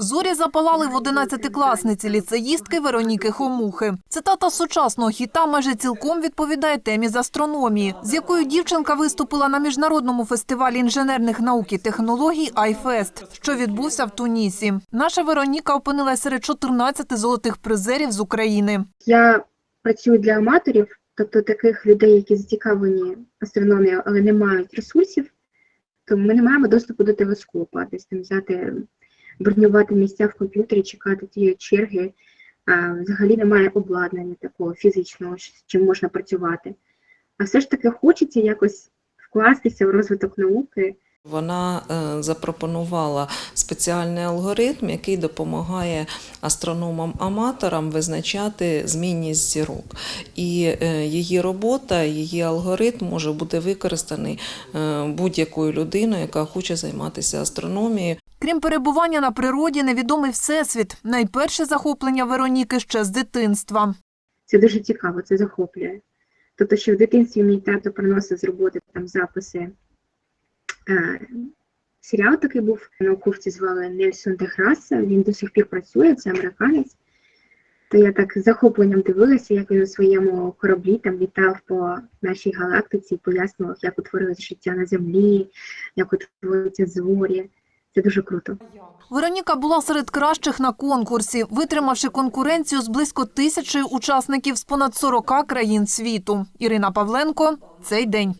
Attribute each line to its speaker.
Speaker 1: Зорі запалали в 11-класниці ліцеїстки Вероніки Хомухи. Цитата сучасного хіта майже цілком відповідає темі з астрономії, з якою дівчинка виступила на міжнародному фестивалі інженерних наук і технологій «Айфест», що відбувся в Тунісі. Наша Вероніка опинилась серед 14 золотих призерів з України.
Speaker 2: Я працюю для аматорів, тобто таких людей, які зацікавлені астрономією, але не мають ресурсів, то ми не маємо доступу до телескопа, десь там взяти, бронювати місця в комп'ютері, чекати тієї черги. Взагалі немає обладнання такого фізичного, з чим можна працювати. А все ж таки хочеться якось вкластися в розвиток науки.
Speaker 3: Вона е, запропонувала спеціальний алгоритм, який допомагає астрономам-аматорам визначати змінність зірок. І е, її робота, її алгоритм може бути використаний е, будь-якою людиною, яка хоче займатися астрономією.
Speaker 1: Крім перебування на природі, невідомий всесвіт – найперше захоплення Вероніки ще з дитинства.
Speaker 2: Це дуже цікаво, це захоплює. Тобто, що в дитинстві мій тато приносив з роботи там записи. Е, серіал такий був, науковці звали Нельсон Деграса, він до сих пір працює, це американець. То я так з захопленням дивилася, як він у своєму кораблі там літав по нашій галактиці і пояснював, як утворилось життя на землі, як утворюються зорі. Це дуже круто.
Speaker 1: Вероніка була серед кращих на конкурсі, витримавши конкуренцію з близько тисячі учасників з понад 40 країн світу. Ірина Павленко, цей день.